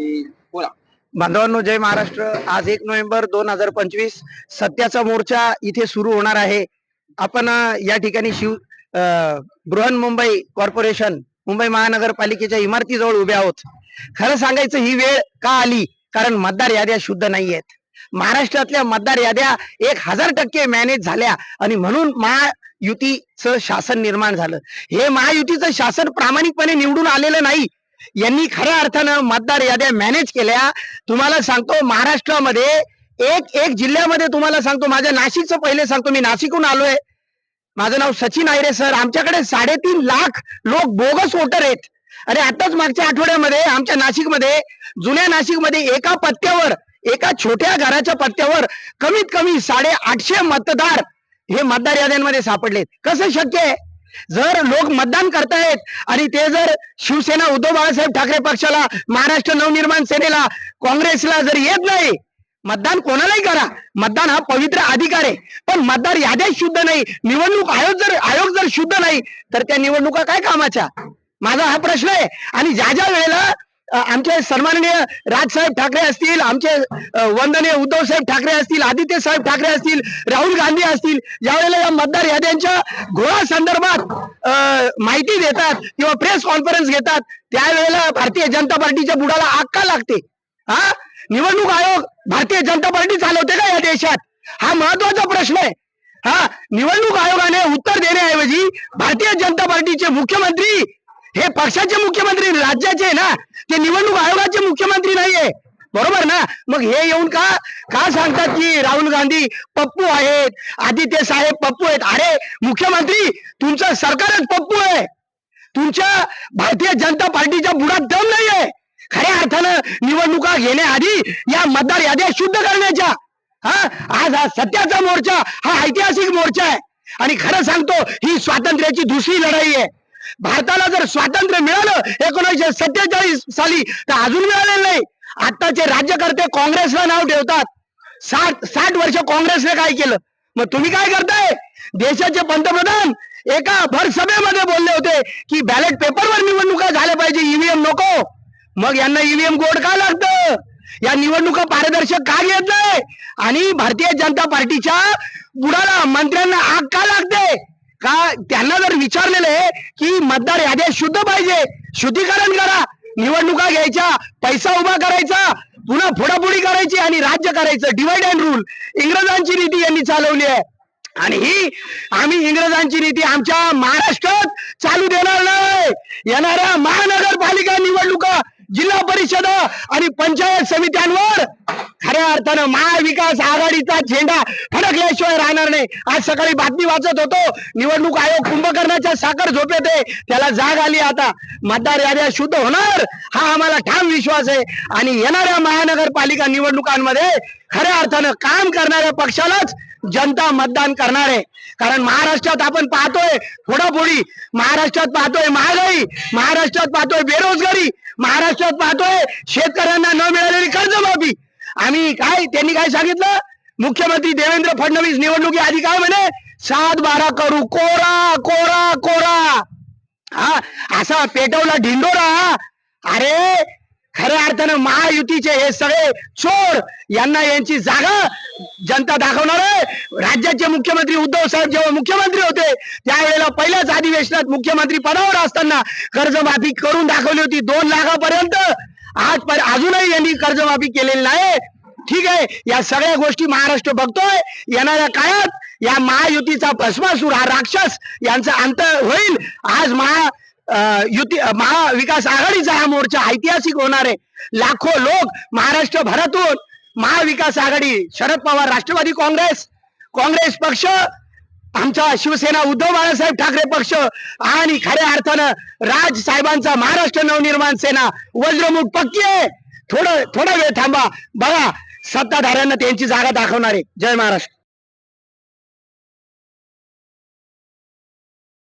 आणि बोला. बांधवांनो जय महाराष्ट्र. आज एक नोव्हेंबर दोन हजार पंचवीस सत्याचा मोर्चा इथे सुरू होणार आहे. आपण या ठिकाणी शिव बृहन मुंबई कॉर्पोरेशन मुंबई महानगरपालिकेच्या इमारतीजवळ उभे आहोत. खरं सांगायचं ही वेळ का आली? कारण मतदार याद्या शुद्ध नाही आहेत महाराष्ट्रातल्या मतदार याद्या एक हजार टक्के मॅनेज झाल्या आणि म्हणून महायुतीचं शासन निर्माण झालं. हे महायुतीचं शासन प्रामाणिकपणे निवडून आलेलं नाही. यांनी खऱ्या अर्थानं मतदार याद्या मॅनेज केल्या. तुम्हाला सांगतो महाराष्ट्रामध्ये एक एक जिल्ह्यामध्ये तुम्हाला सांगतो माझ्या नाशिकचं पहिले सांगतो मी नाशिकहून आलोय. माझं नाव सचिन आयरे सर. आमच्याकडे साडेतीन लाख लोक बोगस वोटर आहेत. अरे आताच मागच्या आठवड्यामध्ये आमच्या नाशिकमध्ये जुन्या नाशिकमध्ये एका पत्त्यावर एका छोट्या घराच्या पत्त्यावर कमीत कमी साडे आठशे मतदार हे मतदार याद्यांमध्ये सापडलेत. कसं शक्य आहे? जर लोक मतदान करतायत आणि ते जर शिवसेना उद्धव बाळासाहेब ठाकरे पक्षाला महाराष्ट्र नवनिर्माण सेनेला काँग्रेसला जर येत नाही मतदान कोणालाही करा. मतदान हा पवित्र अधिकार आहे. पण मतदार याद्या शुद्ध नाही. निवडणूक आयोग जर आयोग जर शुद्ध नाही तर त्या निवडणुका काय कामाच्या? माझा हा प्रश्न आहे. आणि ज्या ज्या वेळेला आमचे सन्माननीय राजसाहेब ठाकरे असतील आमचे वंदनीय उद्धव साहेब ठाकरे असतील आदित्य साहेब ठाकरे असतील राहुल गांधी असतील यावेळेला या मतदार याद्यांच्या घोळा संदर्भात माहिती देतात किंवा प्रेस कॉन्फरन्स घेतात त्यावेळेला भारतीय जनता पार्टीच्या बुडाला आक्का लागते? हा? निवडणूक आयोग भारतीय जनता पार्टी चालवते का या देशात? हा महत्त्वाचा प्रश्न आहे. हा? निवडणूक आयोगाने उत्तर देण्याऐवजी भारतीय जनता पार्टीचे मुख्यमंत्री हे पक्षाचे मुख्यमंत्री राज्याचे ना ते निवडणूक आयोगाचे मुख्यमंत्री नाहीये. बरोबर ना? मग हे येऊन का का सांगतात की राहुल गांधी पप्पू आहेत आदित्य साहेब पप्पू आहेत? अरे मुख्यमंत्री तुमचं सरकारच पप्पू आहे. तुमच्या भारतीय जनता पार्टीच्या बुडात दम नाहीये. खऱ्या अर्थानं निवडणुका घेण्याआधी या मतदार याद्या शुद्ध करण्याच्या. हा? आज हा सत्याचा मोर्चा हा ऐतिहासिक मोर्चा आहे. आणि खरं सांगतो ही स्वातंत्र्याची दुसरी लढाई आहे. भारताला जर स्वातंत्र्य मिळालं एकोणीसशे सत्तेचाळीस साली तर अजून मिळालेलं नाही. आताचे राज्यकर्ते काँग्रेसला नाव ठेवतात. साठ साठ वर्ष काँग्रेसने काय केलं? मग तुम्ही काय करताय? देशाचे पंतप्रधान एका भर सभेमध्ये बोलले होते की बॅलेट पेपरवर निवडणुका झाल्या पाहिजे ईव्हीएम नको. मग यांना ईव्हीएम गोड का लागतं? या निवडणुका पारदर्शक का घेत नाही? आणि भारतीय जनता पार्टीच्या बुडाला मंत्र्यांना आग का लागते? का त्यांना जर विचारलेलं आहे की मतदार याद्या शुद्ध पाहिजे शुद्धीकरण करा निवडणुका घ्यायच्या पैसा उभा करायचा पुन्हा फोडाफोडी करायची आणि राज्य करायचं डिवाइड अँड रूल इंग्रजांची नीती यांनी चालवली आहे. आणि ही आम्ही इंग्रजांची नीती आमच्या महाराष्ट्रात चालू देणार नाही. येणाऱ्या महानगरपालिका निवडणुका जिल्हा परिषद आणि पंचायत समित्यांवर खऱ्या अर्थानं महाविकास आघाडीचा झेंडा फडकल्याशिवाय राहणार नाही. आज सकाळी बातमी वाचत होतो निवडणूक आयोग कुंभकर्णाच्या साखर झोपेत आहे त्याला जाग आली आता. मतदार याद्या शुद्ध होणार हा आम्हाला ठाम विश्वास आहे. आणि येणाऱ्या महानगरपालिका निवडणुकांमध्ये खऱ्या अर्थानं काम करणाऱ्या पक्षालाच जनता मतदान करणार. आहे कारण महाराष्ट्रात आपण पाहतोय फोडाफोडी महाराष्ट्रात पाहतोय महागाई. महाराष्ट्रात पाहतोय बेरोजगारी. महाराष्ट्रात पाहतोय शेतकऱ्यांना न मिळालेली कर्जमाफी. आम्ही काय त्यांनी काय सांगितलं? मुख्यमंत्री देवेंद्र फडणवीस निवडणुकी आधी काय म्हणे सात बारा करू. कोरा कोरा कोरा. हा असा पेटवला ढिंडोरा. अरे खऱ्या अर्थानं महायुतीचे हे सगळे चोर यांना यांची जागा जनता दाखवणार आहे. राज्याचे मुख्यमंत्री उद्धव साहेब जेव्हा मुख्यमंत्री होते त्यावेळेला पहिल्याच अधिवेशनात मुख्यमंत्री पदावर असताना कर्जमाफी करून दाखवली होती दोन लाखापर्यंत. आज अजूनही यांनी कर्जमाफी केलेली नाही. ठीक आहे या सगळ्या गोष्टी महाराष्ट्र बघतोय. येणाऱ्या काळात या महायुतीचा भस्मासूर हा राक्षस यांचा अंत होईल. आज महा युती महाविकास आघाडीचा हा मोर्चा ऐतिहासिक होणार आहे. लाखो लोक महाराष्ट्र भरातून महाविकास आघाडी शरद पवार राष्ट्रवादी काँग्रेस काँग्रेस पक्ष आमचा शिवसेना उद्धव बाळासाहेब ठाकरे पक्ष आणि खऱ्या अर्थानं राज साहेबांचा महाराष्ट्र नवनिर्माण सेना वज्रमुख पक्की आहे. थोडं थोडा वेळ थांबा. बघा सत्ताधाऱ्यांना त्यांची जागा दाखवणार आहे. जय महाराष्ट्र.